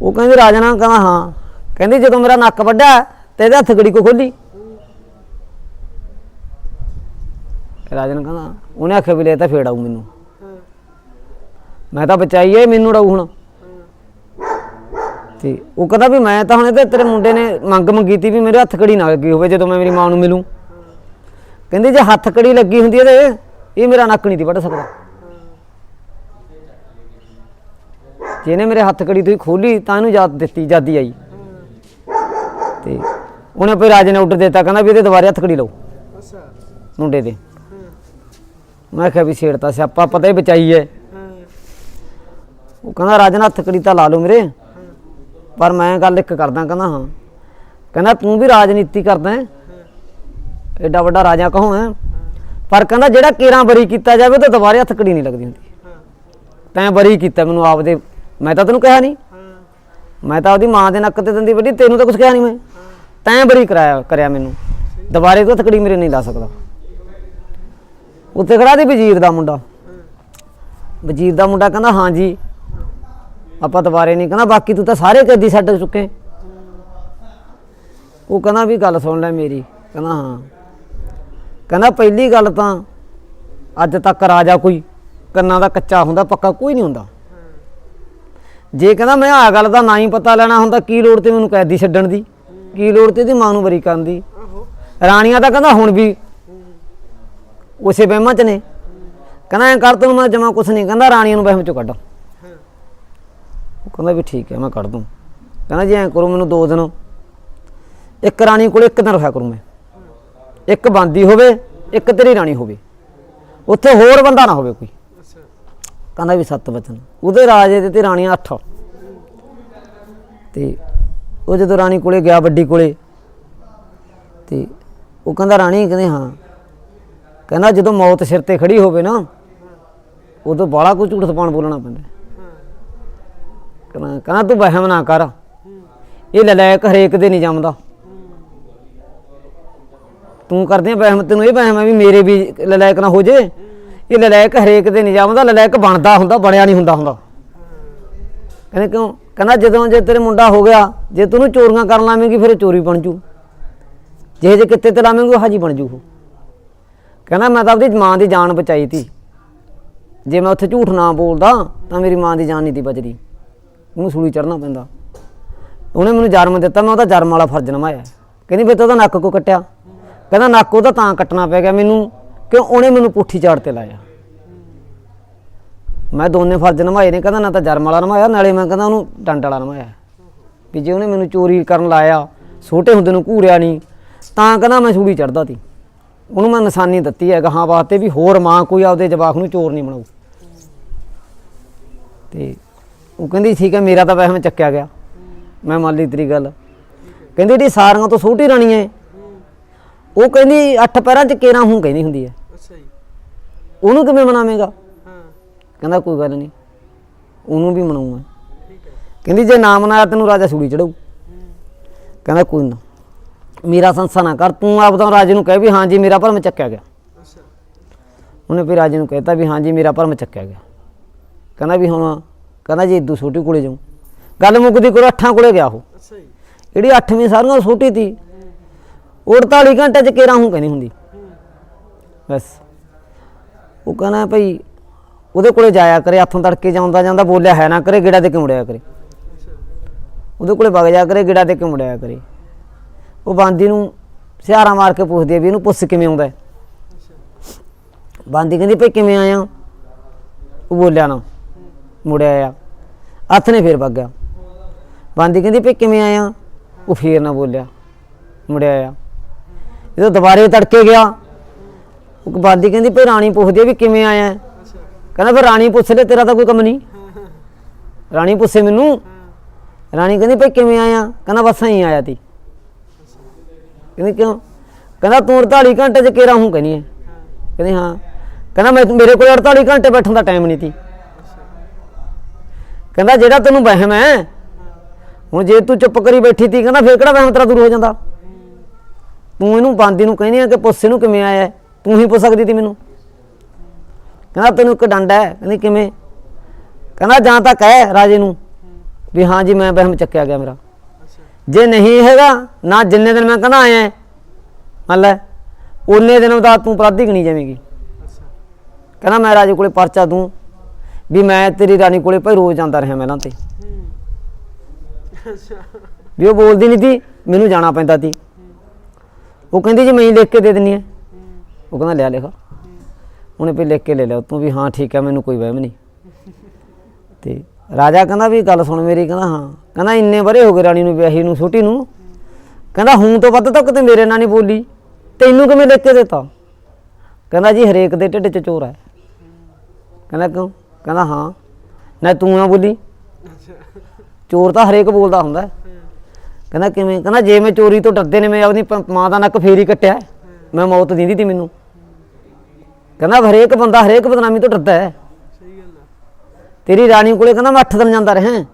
ਉਹ ਕਹਿੰਦੀ ਰਾਜਾ ਨਾਲ ਕਹਿੰਦਾ, ਹਾਂ। ਕਹਿੰਦੀ ਜਦੋਂ ਮੇਰਾ ਨੱਕ ਵੱਡਾ ਤੇ ਇਹਦੇ ਹੱਥ ਗੜੀ ਕੋ ਖੋਲੀ ਰਾਜਾ ਨੇ ਕਹਿੰਦਾ, ਉਹਨੇ ਆਖਿਆ ਵੀ ਲੈ ਤਾਂ ਫੇੜ ਆਊ ਮੈਨੂੰ। ਮੈਂ ਤਾਂ ਬਚਾਈ ਐ ਮੈਨੂੰ ਡਾਊ ਹੁਣ। ਤੇ ਉਹ ਕਹਿੰਦਾ ਵੀ ਮੈਂ ਤਾਂ ਹੁਣ ਇਹਦੇ ਤੇਰੇ ਮੁੰਡੇ ਨੇ ਮੰਗ ਮੰਗੀ ਤੀ ਵੀ ਮੇਰੇ ਹੱਥ ਕੜੀ ਨਾ ਲੱਗੀ ਹੋਵੇ, ਜਦੋਂ ਮੈਂ ਮੇਰੀ ਮਾਂ ਨੂੰ ਮਿਲੂੰ। ਕਹਿੰਦੇ ਜੇ ਹੱਥ ਕੜੀ ਲੱਗੀ ਹੁੰਦੀ ਇਹਦੇ ਇਹ ਮੇਰਾ ਨੱਕ ਨਹੀਂ ਤੀ ਵੱਢ ਸਕਦਾ। ਜੇ ਇਹਨੇ ਮੇਰੇ ਹੱਥ ਕੜੀ ਤੁਸੀਂ ਖੋਲੀ ਤਾਂ ਇਹਨੂੰ ਯਾਦ ਦਿੱਤੀ ਜਾਦੀ ਆਈ। ਤੇ ਉਹਨੇ ਫਿਰ ਰਾਜੇ ਨੇ ਆਰਡਰ ਦਿੱਤਾ ਕਹਿੰਦਾ ਵੀ ਇਹਦੇ ਦੁਬਾਰੇ ਹੱਥ ਕੜੀ ਲਓ। ਅੱਛਾ। ਮੁੰਡੇ ਦੇ। ਮੈਂ ਕਿਹਾ ਵੀ ਛੇੜਤਾ ਸਿਆਪਾ ਪਤਾ ਹੀ ਬਚਾਈ ਐ ਉਹ ਕਹਿੰਦਾ ਰਾਜਨ ਹੱਥ ਕੜੀ ਤਾਂ ਲਾ ਲਓ ਮੇਰੇ। ਪਰ ਮੈਂ ਗੱਲ ਇੱਕ ਕਰਦਾ ਕਹਿੰਦਾ ਹਾਂ। ਕਹਿੰਦਾ ਤੂੰ ਵੀ ਰਾਜਨੀਤੀ ਕਰਦਾ ਹੈ। ਐਡਾ ਵੱਡਾ ਰਾਜਾ ਕਹੋ ਹੈ? ਪਰ ਕਹਿੰਦਾ ਜਿਹੜਾ ਕੇਰਾਂ ਬਰੀ ਕੀਤਾ ਜਾਵੇ ਤਾਂ ਦੁਬਾਰੇ ਹੱਥ ਕੜੀ ਨਹੀਂ ਲੱਗਦੀ ਹੁੰਦੀ। ਤੈਂ ਬਰੀ ਕੀਤਾ ਮੈਨੂੰ ਆਪਦੇ ਮੈਂ ਤਾਂ ਤੈਨੂੰ ਕਿਹਾ ਨਹੀਂ। ਮੈਂ ਤਾਂ ਉਹਦੀ ਮਾਂ ਦੇ ਨੱਕ ਤੇ ਦੰਦੀ ਵੱਡੀ, ਤੈਨੂੰ ਤਾਂ ਕੁਝ ਕਿਹਾ ਨਹੀਂ ਮੈਂ। ਤੈਂ ਬਰੀ ਕਰਾਇਆ, ਕਰਿਆ ਮੈਨੂੰ। ਦੁਬਾਰੇ ਤੋਂ ਤਕੜੀ ਮੇਰੇ ਨਹੀਂ ਲਾ ਸਕਦਾ। ਉੱਥੇ ਖੜਾ ਸੀ ਵਜ਼ੀਰ ਦਾ ਮੁੰਡਾ। ਵਜ਼ੀਰ ਦਾ ਮੁੰਡਾ ਕਹਿੰਦਾ, ਹਾਂ ਜੀ, ਆਪਾਂ ਦੁਬਾਰੇ ਨਹੀਂ। ਕਹਿੰਦਾ, ਬਾਕੀ ਤੂੰ ਤਾਂ ਸਾਰੇ ਕੈਦੀ ਛੱਡ ਚੁੱਕੇ ਉਹ ਕਹਿੰਦਾ, ਵੀ ਗੱਲ ਸੁਣ ਲੈ ਮੇਰੀ। ਕਹਿੰਦਾ, ਹਾਂ। ਕਹਿੰਦਾ, ਪਹਿਲੀ ਗੱਲ ਤਾਂ ਅੱਜ ਤੱਕ ਰਾਜਾ ਕੋਈ ਕੰਨਾਂ ਦਾ ਕੱਚਾ ਹੁੰਦਾ, ਪੱਕਾ ਕੋਈ ਨਹੀਂ ਹੁੰਦਾ। ਜੇ ਕਹਿੰਦਾ ਮੈਂ ਆ ਗੱਲ ਦਾ ਨਾ ਹੀ ਪਤਾ ਲੈਣਾ ਹੁੰਦਾ ਕੀ ਲੋੜ ਤੇ ਮੈਨੂੰ ਕੈਦੀ ਛੱਡਣ ਦੀ? ਕੀ ਲੋੜ ਤੇ ਇਹਦੀ ਮਾਂ ਨੂੰ ਬਰੀ ਕਰਨ ਦੀ? ਰਾਣੀਆਂ ਤਾਂ ਕਹਿੰਦਾ ਹੁਣ ਵੀ ਉਸੇ ਵਹਿਮਾਂ ਚ ਨੇ। ਕਹਿੰਦਾ ਐ ਕਰ ਤੈਨੂੰ ਮੈਂ ਜਮਾ ਕੁਛ ਨਹੀਂ ਕਹਿੰਦਾ ਰਾਣੀਆਂ ਨੂੰ ਵਹਿਮ ਚੋਂ ਕੱਢ। ਉਹ ਕਹਿੰਦਾ ਵੀ ਠੀਕ ਹੈ ਮੈਂ ਕੱਢ ਦੂੰ। ਕਹਿੰਦਾ ਜੀ ਐਂ ਕਰੋ ਮੈਨੂੰ ਦੋ ਦਿਨ। ਇੱਕ ਰਾਣੀ ਕੋਲ ਇੱਕ ਦਿਨ ਰੱਖਿਆ ਕਰੂੰ ਮੈਂ। ਇੱਕ ਬੰਦੀ ਹੋਵੇ ਇੱਕ ਤੇਰੀ ਰਾਣੀ ਹੋਵੇ। ਉੱਥੇ ਹੋਰ ਬੰਦਾ ਨਾ ਹੋਵੇ ਕੋਈ। ਕਹਿੰਦਾ ਵੀ ਸੱਤ ਵਚਨ। ਉਹਦੇ ਰਾਜੇ ਦੇ ਤੇ ਰਾਣੀਆਂ ਅੱਠ। ਤੇ ਉਹ ਜਦੋਂ ਰਾਣੀ ਕੋਲੇ ਗਿਆ, ਵੱਡੀ ਕੋਲੇ, ਤੇ ਉਹ ਕਹਿੰਦਾ, ਰਾਣੀ, ਕਹਿੰਦੇ ਹਾਂ। ਕਹਿੰਦਾ, ਜਦੋਂ ਮੌਤ ਸਿਰ ਤੇ ਖੜੀ ਹੋਵੇ ਨਾ, ਉਦੋਂ ਬਾਲਾ ਕੋਈ ਝੂਠ ਸਪਾਣ ਬੋਲਣਾ ਪੈਂਦਾ ਕਹਿੰਦਾ ਕਹਿੰਦਾ, ਤੂੰ ਵਹਿਮ ਨਾ ਕਰ। ਇਹ ਲਲਾਇਕ ਹਰੇਕ ਦੇ ਨਹੀਂ ਜੰਮਦਾ। ਤੂੰ ਕਰਦੇ ਆ ਵਹਿਮ, ਤੈਨੂੰ ਇਹ ਵਹਿਮ ਹੈ ਵੀ ਮੇਰੇ ਵੀ ਲਲਾਇਕ ਨਾ ਹੋ ਜੇ। ਇਹ ਲਲਾਇਕ ਹਰੇਕ ਦੇ ਨਹੀਂ ਜੰਮਦਾ ਲਲਾਇਕ ਬਣਦਾ ਹੁੰਦਾ, ਬਣਿਆ ਨਹੀਂ ਹੁੰਦਾ ਹੁੰਦਾ। ਕਹਿੰਦੇ ਕਿਉਂ? ਕਹਿੰਦਾ ਜਦੋਂ ਜੇ ਤੇਰੇ ਮੁੰਡਾ ਹੋ ਗਿਆ, ਜੇ ਤੂੰ ਉਹਨੂੰ ਚੋਰੀਆਂ ਕਰਨ ਲਾਵੇਂਗੀ, ਫਿਰ ਚੋਰੀ ਬਣ ਜੂ। ਜੇ ਜੇ ਕਿੱਤੇ ਤੇ ਲਾਵੇਂਗੀ, ਉਹ ਹਾਜੀ ਬਣ ਜੂ ਉਹ। ਕਹਿੰਦਾ ਮੈਂ ਤਾਂ ਆਪਣੀ ਮਾਂ ਦੀ ਜਾਨ ਬਚਾਈ ਤੀ। ਜੇ ਮੈਂ ਉੱਥੇ ਝੂਠ ਨਾ ਬੋਲਦਾ, ਤਾਂ ਮੇਰੀ ਮਾਂ ਦੀ ਜਾਨ ਨਹੀਂ ਤੀ ਬਚਦੀ। ਉਹਨੂੰ ਸੂਲੀ ਚੜਨਾ ਪੈਂਦਾ। ਉਹਨੇ ਮੈਨੂੰ ਜਨਮ ਦਿੱਤਾ, ਮੈਂ ਉਹਦਾ ਜਨਮ ਵਾਲਾ ਫਰਜ਼ ਨਿਭਾਇਆ ਕਹਿੰਦੀ ਫਿਰ ਤਾਂ ਉਹਦਾ ਨੱਕ ਕੋ ਕੱਟਿਆ? ਕਹਿੰਦਾ ਨੱਕ ਉਹਦਾ ਤਾਂ ਕੱਟਣਾ ਪੈ ਗਿਆ ਮੈਨੂੰ। ਕਿਉਂ ਉਹਨੇ ਮੈਨੂੰ ਪੁੱਠੀ ਚਾੜ ਤੇ ਲਾਇਆ? ਮੈਂ ਦੋਨੇ ਫਰਜ਼ ਨਿਭਾਏ ਨੇ, ਕਹਿੰਦਾ ਨਾ ਤਾਂ ਜਰਮ ਵਾਲਾ ਨਿਭਾਇਆ, ਨਾਲੇ ਮੈਂ ਕਹਿੰਦਾ ਉਹਨੂੰ ਡੰਡ ਵਾਲਾ ਨਿਭਾਇਆ। ਵੀ ਜੇ ਉਹਨੇ ਮੈਨੂੰ ਚੋਰੀ ਕਰਨ ਲਾਇਆ, ਛੋਟੇ ਹੁੰਦੇ ਨੂੰ ਘੂਰਿਆ ਨਹੀਂ, ਤਾਂ ਕਹਿੰਦਾ ਮੈਂ ਛੂੜੀ ਚੜਦਾ ਤੀ ਉਹਨੂੰ ਮੈਂ ਨਿਸ਼ਾਨੀ ਦਿੱਤੀ ਹੈ, ਗਾਹਾਂ ਵਾਸਤੇ ਵੀ ਹੋਰ ਮਾਂ ਕੋਈ ਆਪਦੇ ਜਵਾਕ ਨੂੰ ਚੋਰ ਨਹੀਂ ਬਣਾਉ ਤੇ ਉਹ ਕਹਿੰਦੀ, ਠੀਕ ਹੈ, ਮੇਰਾ ਤਾਂ ਵਹਿਮ ਚੱਕਿਆ ਗਿਆ। ਮੈਂ ਮੰਨ ਲਈ ਤੇਰੀ ਗੱਲ। ਕਹਿੰਦੀ ਜਿਹੜੀ ਸਾਰੀਆਂ ਤੋਂ ਛੋਟੀ ਰਾਣੀ ਹੈ ਉਹ ਕਹਿੰਦੀ ਅੱਠ ਪੈਰਾਂ 'ਚ ਕੇਰਾ ਹੂੰ ਕਹਿੰਦੀ ਹੁੰਦੀ ਹੈ। ਅੱਛਾ ਜੀ। ਉਹਨੂੰ ਕਿਵੇਂ ਮਨਾਵੇਂਗਾ? ਹਾਂ। ਕਹਿੰਦਾ ਕੋਈ ਗੱਲ ਨਹੀਂ। ਉਹਨੂੰ ਵੀ ਮਨਾਉਂਗਾ ਠੀਕ ਹੈ। ਕਹਿੰਦੀ ਜੇ ਨਾ ਮਨਾਇਆ ਤੈਨੂੰ ਰਾਜਾ ਸੂੜੀ ਚੜਾਊ ਕਹਿੰਦਾ ਕੋਈ ਨਾ। ਮੇਰਾ ਸੰਸਾ ਨਾ ਕਰ ਤੂੰ ਆਪਦਾ ਰਾਜੇ ਨੂੰ ਕਹਿ ਵੀ ਹਾਂ ਜੀ ਮੇਰਾ ਭਰਮ ਚੱਕਿਆ ਗਿਆ। ਅੱਛਾ। ਉਹਨੇ ਫਿਰ ਰਾਜੇ ਨੂੰ ਕਹਿਤਾ ਵੀ ਹਾਂ ਜੀ ਮੇਰਾ ਭਰਮ ਚੱਕਿਆ ਗਿਆ। ਕਹਿੰਦਾ ਵੀ ਹੁਣ ਕਹਿੰਦਾ ਜੀ ਇਦੂ ਛੋਟੀ ਕੋਲੇ ਜਾਉ ਗੱਲ ਮੁੱਕਦੀ ਕੋਲ ਅੱਠਾਂ ਕੋਲੇ ਗਿਆ ਉਹ। ਅੱਛਾ ਜੀ। ਜਿਹੜੀ 8ਵੀਂ ਸਾਰੀਆਂ ਛੋਟੀ ਤੀ ਉਹ 48 ਘੰਟੇ ਚ ਕੇਰਾ ਹੂੰ ਕਹਿੰਦੀ ਹੁੰਦੀ। ਬਸ। ਉਹ ਕਹਿੰਦਾ ਭਈ, ਉਹਦੇ ਕੋਲੇ ਜਾਇਆ ਕਰੇ, ਹੱਥੋਂ ਤੜਕੇ ਜਾਂਦਾ ਜਾਂਦਾ, ਬੋਲਿਆ ਹੈ ਨਾ ਕਰੇ, ਗੇੜਾ ਦੇ ਕੇ ਮੁੜਿਆ ਕਰੇ। ਉਹਦੇ ਕੋਲੇ ਵਗ ਜਾ ਕਰੇ, ਗੇੜਾ ਦੇ ਕੇ ਮੁੜਿਆ ਕਰੇ। ਉਹ ਬਾਂਦੀ ਨੂੰ ਸਿਹਾਰਾ ਮਾਰ ਕੇ ਪੁੱਛਦੀ ਆ ਵੀ ਇਹਨੂੰ ਪੁੱਛ ਕਿਵੇਂ ਆਉਂਦਾ ਬਾਂਦੀ ਕਹਿੰਦੀ, ਭਈ ਕਿਵੇਂ ਆਇਆ? ਉਹ ਬੋਲਿਆ ਨਾ, ਮੁੜਿਆ ਆ। ਹੱਥ ਨੇ ਫੇਰ ਵਗ ਗਿਆ। ਬਾਂਦੀ ਕਹਿੰਦੀ, ਭਈ ਕਿਵੇਂ ਆਇਆ? ਉਹ ਫੇਰ ਨਾ ਬੋਲਿਆ, ਮੁੜਿਆ ਆ। ਜਦੋਂ ਦੁਬਾਰੇ ਤੜਕੇ ਗਿਆ। ਉਹ ਬਾਂਦੀ ਕਹਿੰਦੀ ਭਈ ਰਾਣੀ ਪੁੱਛਦੀ ਆ ਵੀ ਕਿਵੇਂ ਆਇਆ ਕਹਿੰਦਾ ਫਿਰ ਰਾਣੀ ਪੁੱਛ ਲੈ, ਤੇਰਾ ਤਾਂ ਕੋਈ ਕੰਮ ਨਹੀਂ। ਰਾਣੀ ਪੁੱਛੇ ਮੈਨੂੰ। ਰਾਣੀ ਕਹਿੰਦੀ ਭਈ ਕਿਵੇਂ ਆਇਆ? ਕਹਿੰਦਾ ਬਸ ਐਂ ਆਇਆ ਤੀ। ਕਹਿੰਦੀ ਕਿਉਂ? ਕਹਿੰਦਾ ਤੂੰ 48 ਘੰਟੇ ਚ ਕੇਰਾ ਹੂੰ ਕਹਿੰਦੀ ਹੈ ਕਹਿੰਦੀ ਹਾਂ। ਕਹਿੰਦਾ ਮੈਂ ਮੇਰੇ ਕੋਲ 48 ਘੰਟੇ ਬੈਠਣ ਦਾ ਟਾਈਮ ਨਹੀਂ ਤੀ। ਕਹਿੰਦਾ ਜਿਹੜਾ ਤੈਨੂੰ ਵਹਿਮ ਹੈ ਹੁਣ ਜੇ ਤੂੰ ਚੁੱਪ ਕਰੀ ਬੈਠੀ ਤੀ, ਕਹਿੰਦਾ ਫਿਰ ਕਿਹੜਾ ਵਹਿਮ ਤੇਰਾ ਦੂਰ ਹੋ ਜਾਂਦਾ? ਤੂੰ ਇਹਨੂੰ ਬਾਂਦੀ ਨੂੰ ਕਹਿੰਦੀ ਆ ਕਿ ਪੁੱਛੇ ਨੂੰ ਕਿਵੇਂ ਆਇਆ? ਤੂੰ ਹੀ ਪੁੱਛ ਸਕਦੀ ਤੀ ਮੈਨੂੰ। ਕਹਿੰਦਾ ਤੈਨੂੰ ਇੱਕ ਡੰਡਾ ਹੈ। ਕਹਿੰਦੀ ਕਿਵੇਂ? ਕਹਿੰਦਾ ਜਾਂ ਤਾਂ ਕਹਿ ਰਾਜੇ ਨੂੰ ਵੀ ਹਾਂ ਜੀ ਮੈਂ ਵਹਿਮ ਚੱਕਿਆ ਗਿਆ ਮੇਰਾ। ਜੇ ਨਹੀਂ ਹੈਗਾ ਨਾ ਜਿੰਨੇ ਦਿਨ ਮੈਂ ਕਹਿੰਦਾ ਆਇਆ ਮੰਨ ਲੈ ਉਹਨੇ ਦਿਨ ਦਾ ਤੂੰ ਅਪਰਾਧੀ ਗਣੀ ਜਾਵੇਂਗੀ। ਕਹਿੰਦਾ ਮੈਂ ਰਾਜੇ ਕੋਲੇ ਪਰਚਾ ਦੂੰ ਵੀ ਮੈਂ ਤੇਰੀ ਰਾਣੀ ਕੋਲੇ ਭਾਈ ਰੋਜ਼ ਜਾਂਦਾ ਰਿਹਾ ਪਹਿਲਾਂ ਤੇ। ਹੂੰ। ਅੱਛਾ। ਵੀ ਉਹ ਬੋਲਦੀ ਨਹੀਂ ਤੀ ਮੈਨੂੰ ਜਾਣਾ ਪੈਂਦਾ ਤੀ। ਉਹ ਕਹਿੰਦੀ ਜੀ ਮੈਂ ਹੀ ਲਿਖ ਕੇ ਦੇ ਦਿੰਨੀ ਹੈ। ਉਹ ਕਹਿੰਦਾ ਲਿਆ ਲਿਖਾ। ਉਹਨੇ ਵੀ ਲਿਖ ਕੇ ਲੈ ਲਿਆ। ਤੂੰ ਵੀ ਹਾਂ ਠੀਕ ਹੈ, ਮੈਨੂੰ ਕੋਈ ਵਹਿਮ ਨਹੀਂ। ਤੇ ਰਾਜਾ ਕਹਿੰਦਾ ਵੀ ਗੱਲ ਸੁਣ ਮੇਰੀ, ਕਹਿੰਦਾ ਹਾਂ। ਕਹਿੰਦਾ ਇੰਨੇ ਬਰੇ ਹੋ ਗਏ ਰਾਣੀ ਨੂੰ ਵਿਆਹੀ ਨੂੰ, ਛੋਟੀ ਨੂੰ। ਕਹਿੰਦਾ ਹੂੰ ਤੋਂ ਵੱਧ ਤਾਂ ਕਿਤੇ ਮੇਰੇ ਨਾਲ ਨਹੀਂ ਬੋਲੀ। ਤੈਨੂੰ ਕਿਵੇਂ ਲਿਖ ਕੇ ਦਿੱਤਾ? ਕਹਿੰਦਾ ਜੀ ਹਰੇਕ ਦੇ ਢਿੱਡ 'ਚ ਚੋਰ ਹੈ। ਕਹਿੰਦਾ ਕਿਉਂ? ਕਹਿੰਦਾ ਹਾਂ। ਨਾ ਤੂੰ ਨਾ ਬੋਲੀ। ਚੋਰ ਤਾਂ ਹਰੇਕ ਬੋਲਦਾ ਹੁੰਦਾ। ਕਹਿੰਦਾ ਕਿਵੇਂ, ਕਹਿੰਦਾ ਜੇ ਮੈਂ ਚੋਰੀ ਤੋਂ ਡਰਦੇ ਨੇ, ਮੈਂ ਆਪਣੀ ਪ- ਮਾਂ ਦਾ ਨੱਕ ਫੇਰ ਹੀ ਕੱਟਿਆ ਮੈਂ ਮੌਤ ਦਿੰਦੀ ਤੀ ਮੈਨੂੰ। ਕਹਿੰਦਾ ਹਰੇਕ ਬੰਦਾ ਹਰੇਕ ਬਦਨਾਮੀ ਤੋਂ ਡਰਦਾ ਹੈ। ਸਹੀ ਗੱਲ ਆ ਤੇਰੀ ਰਾਣੀ ਕੋਲੇ ਕਹਿੰਦਾ ਮੈਂ 8 ਦਿਨ ਜਾਂਦਾ ਰਿਹਾ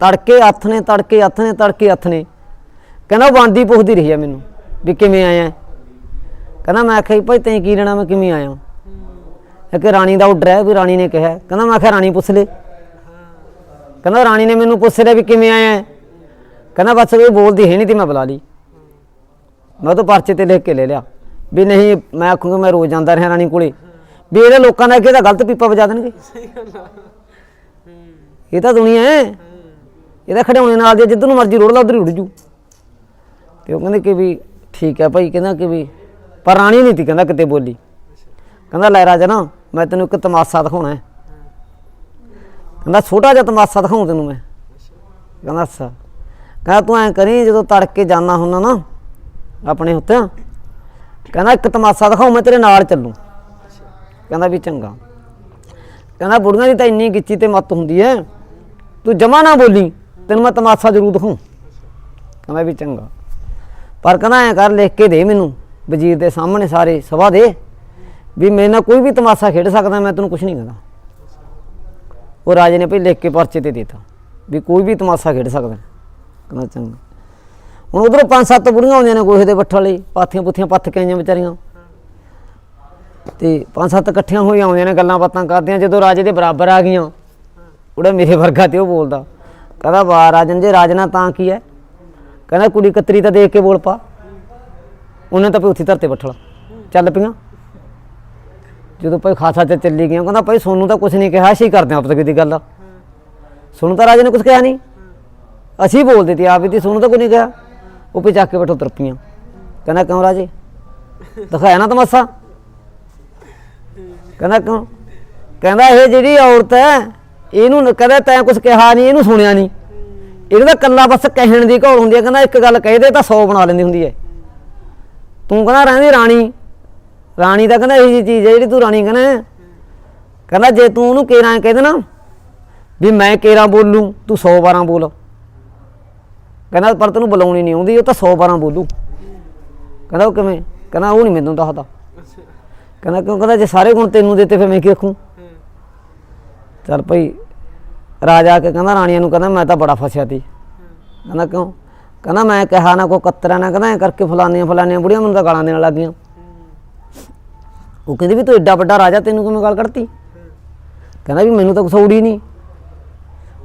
ਤੜਕੇ ਹੱਥ ਨੇ, ਤੜਕੇ ਹੱਥ ਨੇ, ਤੜਕੇ ਹੱਥ ਨੇ। ਕਹਿੰਦਾ ਉਹ ਬਾਂਦੀ ਪੁੱਛਦੀ ਰਹੀ ਆ ਮੈਨੂੰ ਵੀ ਕਿਵੇਂ ਆਇਆ ਕਹਿੰਦਾ ਮੈਂ ਆਖਿਆ ਜੀ ਭਾਈ ਤੈਂ ਕੀ ਲੈਣਾ, ਮੈਂ ਕਿਵੇਂ ਆਇਆ ਇੱਕ ਰਾਣੀ ਦਾ ਆਰਡਰ ਹੈ ਵੀ ਰਾਣੀ ਨੇ ਕਿਹਾ ਕਹਿੰਦਾ ਮੈਂ ਆਖਿਆ ਰਾਣੀ ਪੁੱਛ ਲੈ। ਕਹਿੰਦਾ ਰਾਣੀ ਨੇ ਮੈਨੂੰ ਪੁੱਛ ਲਿਆ ਵੀ ਕਿਵੇਂ ਆਇਆ ਕਹਿੰਦਾ ਬਸ ਉਹ ਬੋਲਦੀ ਹੈ ਨਹੀਂ ਤੇ ਮੈਂ ਬੁਲਾ ਲਈ। ਮੈਂ ਤਾਂ ਪਰਚੇ ਤੇ ਲਿਖ ਕੇ ਲੈ ਲਿਆ। ਵੀ ਨਹੀਂ ਮੈਂ ਆਖੂੰਗਾ ਮੈਂ ਰੋਜ਼ ਜਾਂਦਾ ਰਿਹਾ ਰਾਣੀ ਕੋਲੇ। ਵੀ ਇਹਦੇ ਲੋਕਾਂ ਦਾ ਅੱਗੇ ਤਾਂ ਗਲਤ ਪੀਪਾ ਵਜਾ ਦੇਣਗੇ? ਇਹ ਤਾਂ ਦੁਨੀਆ ਹੈ। ਇਹਦਾ ਖੜਾਉਣੇ ਨਾਲ ਜੇ ਜਿੱਧਰ ਨੂੰ ਮਰਜ਼ੀ ਰੋੜ ਲਾ ਉਧਰ ਹੀ ਉੜ ਜੂ। ਤੇ ਉਹ ਕਹਿੰਦੇ ਕਿ ਵੀ ਠੀਕ ਹੈ ਭਾਈ ਕਹਿੰਦਾ ਕਿ ਵੀ ਪਰ ਰਾਣੀ ਨਹੀਂ ਤੀ ਕਹਿੰਦਾ ਕਿਤੇ ਬੋਲੀ। ਕਹਿੰਦਾ ਲੈ ਰਾਜਾ ਨਾ ਮੈਂ ਤੈਨੂੰ ਇੱਕ ਤਮਾਸ਼ਾ ਦਿਖਾਉਣਾ ਹੈ। ਕਹਿੰਦਾ ਛੋਟਾ ਜਿਹਾ ਤਮਾਸ਼ਾ ਦਿਖਾਉਂ ਤੈਨੂੰ ਮੈਂ। ਕਹਿੰਦਾ ਅੱਛਾ। ਕਹਿੰਦਾ, ਤੂੰ ਐਂ ਕਰੀ, ਜਦੋਂ ਤੜਕੇ ਜਾਣਾ ਹੁੰਦਾ ਨਾ ਆਪਣੇ ਉੱਤੇ, ਕਹਿੰਦਾ, ਇੱਕ ਤਮਾਸ਼ਾ ਦਿਖਾਉ, ਮੈਂ ਤੇਰੇ ਨਾਲ ਚੱਲੂ। ਕਹਿੰਦਾ ਵੀ ਚੰਗਾ। ਕਹਿੰਦਾ, ਬੁੜੀਆਂ ਦੀ ਤਾਂ ਇੰਨੀ ਗਿੱਚੀ ਤੇ ਮੱਤ ਹੁੰਦੀ ਐ। ਤੂੰ ਜਮਾ ਨਾ ਬੋਲੀ, ਤੈਨੂੰ ਮੈਂ ਤਮਾਸ਼ਾ ਜ਼ਰੂਰ ਦਿਖਾਉਂ। ਕਹਿੰਦਾ ਵੀ ਚੰਗਾ। ਪਰ ਕਹਿੰਦਾ, ਐ ਕਰ, ਲਿਖ ਕੇ ਦੇ ਮੈਨੂੰ, ਵਜ਼ੀਰ ਦੇ ਸਾਹਮਣੇ ਸਾਰੇ ਸਭਾ ਦੇ, ਵੀ ਮੇਰੇ ਨਾਲ ਕੋਈ ਵੀ ਤਮਾਸ਼ਾ ਖੇਡ ਸਕਦਾ, ਮੈਂ ਤੈਨੂੰ ਕੁਝ ਨਹੀਂ ਕਹਿੰਦਾ। ਉਹ ਰਾਜੇ ਨੇ ਭਈ ਲਿਖ ਕੇ ਪਰਚੇ ਤੇ ਦਿੱਤਾ, ਵੀ ਕੋਈ ਵੀ ਤਮਾਸ਼ਾ ਖੇਡ ਸਕਦਾ। ਕਹਿੰਦਾ ਚੰਗਾ। ਹੁਣ ਉਧਰੋਂ ਪੰਜ ਸੱਤ ਬੁੜੀਆਂ ਆਉਂਦੀਆਂ ਨੇ ਗੋਹੇ ਦੇ ਬੱਠਲ ਲਈ ਪਾਥੀਆਂ ਪੁੱਥੀਆਂ ਪੱਥ ਕੇ ਆਈਆਂ ਵਿਚਾਰੀਆਂ। ਤੇ ਪੰਜ ਸੱਤ ਇਕੱਠੀਆਂ ਹੋਈਆਂ ਆਉਂਦੀਆਂ ਨੇ, ਗੱਲਾਂ ਬਾਤਾਂ ਕਰਦੀਆਂ, ਜਦੋਂ ਰਾਜੇ ਦੇ ਬਰਾਬਰ ਆ ਗਈਆਂ। ਉਹਦਾ ਮੇਰੇ ਵਰਗਾ ਤੇ ਉਹ ਬੋਲਦਾ। ਕਹਿੰਦਾ, ਵਾਹ ਰਾਜਨ ਜੇ ਰਾਜਨਾ ਤਾਂ ਕੀ ਹੈ? ਕਹਿੰਦਾ, ਕੁੜੀ ਕਤਰੀ ਤਾਂ ਦੇਖ ਕੇ ਬੋਲ ਪਾ। ਉਹਨੇ ਤਾਂ ਭਈ ਉੱਥੇ ਧਰਤੇ ਬੱਠਲ ਚੱਲ ਪਈਆਂ। ਜਦੋਂ ਭਾਈ ਖਾਸਾ ਤੇ ਚੱਲੀ ਗਈਆਂ ਕਹਿੰਦਾ, ਭਾਈ ਸੋਨੂੰ ਤਾਂ ਕੁਝ ਨਹੀਂ ਕਿਹਾ, ਅਸੀਂ ਕਰਦੇ ਆਪਸ ਦੀ ਗੱਲ। ਸੁਣ ਤਾਂ ਰਾਜੇ ਨੇ ਕੁਝ ਕਿਹਾ ਨਹੀਂ। ਅਸੀਂ ਬੋਲਦੇ ਤੇ ਆਪ ਵੀ ਤੇ ਸੋਨੂੰ ਤਾਂ ਕੁਝ ਨਹੀਂ ਕਿਹਾ ਉਹ ਪੇ ਚੱਕ ਕੇ ਬੈਠੋ ਤਰਪੀਆਂ। ਕਹਿੰਦਾ ਕਿਉਂ ਰਾਜੇ? ਦਿਖਾਇਆ ਨਾ ਤਮਾਸ਼ਾ। ਕਹਿੰਦਾ ਕਿਉਂ? ਕਹਿੰਦਾ ਇਹ ਜਿਹੜੀ ਔਰਤ ਹੈ, ਇਹਨੂੰ ਕਹਿੰਦਾ ਤੈਂ ਕੁਝ ਕਿਹਾ ਨਹੀਂ, ਇਹਨੂੰ ਸੁਣਿਆ ਨਹੀਂ। ਇਹਦਾ ਕੱਲਾ ਬਸ ਕਹਿਣ ਦੀ ਘੋਲ ਹੁੰਦੀ ਹੈ। ਕਹਿੰਦਾ ਇੱਕ ਗੱਲ ਕਹਿ ਦੇ ਤਾਂ 100 ਬਣਾ ਲੈਂਦੀ ਹੁੰਦੀ ਹੈ। ਤੂੰ ਕਹਿੰਦਾ ਰਹਿੰਦੀ ਰਾਣੀ। ਰਾਣੀ ਤਾਂ ਕਹਿੰਦਾ ਇਹੋ ਜਿਹੀ ਚੀਜ਼ ਹੈ ਜਿਹੜੀ ਤੂੰ ਰਾਣੀ ਕਹਿੰਦਾ। ਕਹਿੰਦਾ ਜੇ ਤੂੰ ਉਹਨੂੰ ਕੇਰਾਂ ਕਹਿ ਦੇਣਾ ਵੀ ਮੈਂ ਕੇਰਾਂ ਬੋਲੂੰ, ਤੂੰ 100 ਵਾਰਾਂ ਬੋਲ। ਕਹਿੰਦਾ ਪਰ ਤੈਨੂੰ ਬੁਲਾਉਣੀ ਨਹੀਂ ਆਉਂਦੀ, ਉਹ ਤਾਂ 100 ਵਾਰਾਂ ਬੋਲੂ। ਕਹਿੰਦਾ ਉਹ ਕਿਵੇਂ? ਕਹਿੰਦਾ ਉਹ ਨਹੀਂ ਮੈਨੂੰ ਦੱਸਦਾ। ਕਹਿੰਦਾ ਕਿਉਂ? ਕਹਿੰਦਾ ਜੇ ਸਾਰੇ ਗੁਣ ਤੈਨੂੰ ਦਿੱਤੇ ਫਿਰ ਮੈਂ ਕੀ ਆਖੂੰ? ਚੱਲ ਭਾਈ, ਰਾਜਾ ਆ ਕੇ ਕਹਿੰਦਾ, ਰਾਣੀਆਂ ਨੂੰ ਕਹਿੰਦਾ, ਮੈਂ ਤਾਂ ਬੜਾ ਫਸਿਆ ਤੀ। ਕਹਿੰਦਾ ਕਿਉਂ? ਕਹਿੰਦਾ ਮੈਂ ਕਿਹਾ ਨਾ ਕੋ ਕੱਤਰਾ ਨਾ ਕਹਿੰਦਾ, ਐ ਕਰਕੇ ਫਲਾਨੀਆਂ ਫਲਾਨੀਆਂ ਬੁੜੀਆਂ ਮੈਨੂੰ ਤਾਂ ਗਾਲਾਂ ਦੇਣ ਲੱਗ ਗਈਆਂ ਉਹ ਕਹਿੰਦੀ ਵੀ ਤੂੰ ਐਡਾ ਵੱਡਾ ਰਾਜਾ, ਤੈਨੂੰ ਕਿਵੇਂ ਗਾਲ ਕੱਢਤੀ? ਕਹਿੰਦਾ ਵੀ ਮੈਨੂੰ ਤਾਂ ਕੁਛ ਔੜੀ ਨਹੀਂ।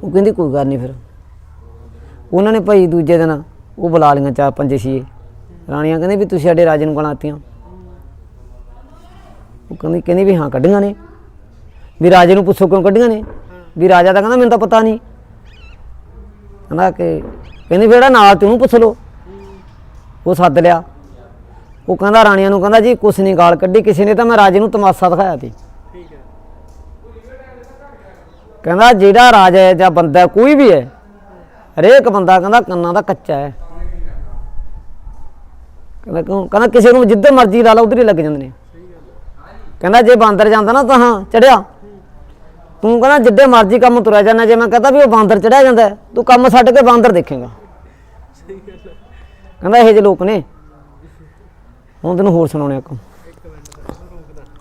ਉਹ ਕਹਿੰਦੀ ਕੋਈ ਗੱਲ ਨਹੀਂ ਫਿਰ। ਉਹਨਾਂ ਨੇ ਭਾਈ ਦੂਜੇ ਦਿਨ ਉਹ ਬੁਲਾ ਲਈਆਂ ਚਾਰ ਪੰਜ ਛੇ। ਰਾਣੀਆਂ ਕਹਿੰਦੇ ਵੀ ਤੁਸੀਂ ਸਾਡੇ ਰਾਜੇ ਨੂੰ ਗਾਲਾਂ ਦਿੱਤੀਆਂ ਉਹ ਕਹਿੰਦੀ ਕਹਿੰਦੀ ਵੀ ਹਾਂ ਕੱਢੀਆਂ ਨੇ। ਵੀ ਰਾਜੇ ਨੂੰ ਪੁੱਛੋ ਕਿਉਂ ਕੱਢੀਆਂ ਨੇ? ਵੀ ਰਾਜਾ ਤਾਂ ਕਹਿੰਦਾ ਮੈਨੂੰ ਤਾਂ ਪਤਾ ਨਹੀਂ। ਕਹਿੰਦਾ ਕਿ ਕਹਿੰਦੀ ਵੀ ਜਿਹੜਾ ਨਾਲ ਤੇ ਉਹਨੂੰ ਪੁੱਛ ਲਓ। ਉਹ ਸੱਦ ਲਿਆ। ਉਹ ਕਹਿੰਦਾ ਰਾਣੀਆਂ ਨੂੰ ਕਹਿੰਦਾ ਜੀ ਕੁਛ ਨਹੀਂ ਗਾਲ ਕੱਢੀ ਕਿਸੇ ਨੇ ਤਾਂ ਮੈਂ ਰਾਜੇ ਨੂੰ ਤਮਾਸ਼ਾ ਦਿਖਾਇਆ ਸੀ। ਠੀਕ ਹੈ। ਕਹਿੰਦਾ ਜਿਹੜਾ ਰਾਜਾ ਹੈ ਜਾਂ ਬੰਦਾ ਕੋਈ ਵੀ ਹੈ ਹਰੇਕ ਬੰਦਾ ਕਹਿੰਦਾ ਕੰਨਾਂ ਦਾ ਕੱਚਾ ਹੈ। ਕਹਿੰਦਾ ਕਿਉਂ? ਕਹਿੰਦਾ ਕਿਸੇ ਨੂੰ ਜਿੱਧਰ ਮਰਜ਼ੀ ਲਾ ਲਾ, ਉਧਰ ਹੀ ਲੱਗ ਜਾਂਦੇ ਨੇ। ਕਹਿੰਦਾ ਜੇ ਬਾਂਦਰ ਜਾਂਦਾ ਨਾ ਤਾਂ ਚੜਿਆ। ਤੂੰ ਕਹਿੰਦਾ ਜਿੱਦੇ ਮਰਜ਼ੀ ਕੰਮ ਤੁਰਿਆ ਜਾਂਦਾ, ਜੇ ਮੈਂ ਕਹਤਾ ਵੀ ਉਹ ਬਾਂਦਰ ਚੜਿਆ ਜਾਂਦਾ ਤੂੰ ਕੰਮ ਛੱਡ ਕੇ ਬਾਂਦਰ ਦੇਖੇਗਾ। ਕਹਿੰਦਾ ਇਹੋ ਜਿਹੇ ਲੋਕ ਨੇ। ਹੁਣ ਤੈਨੂੰ ਹੋਰ ਸੁਣਾਉਣੇ ਇੱਕ।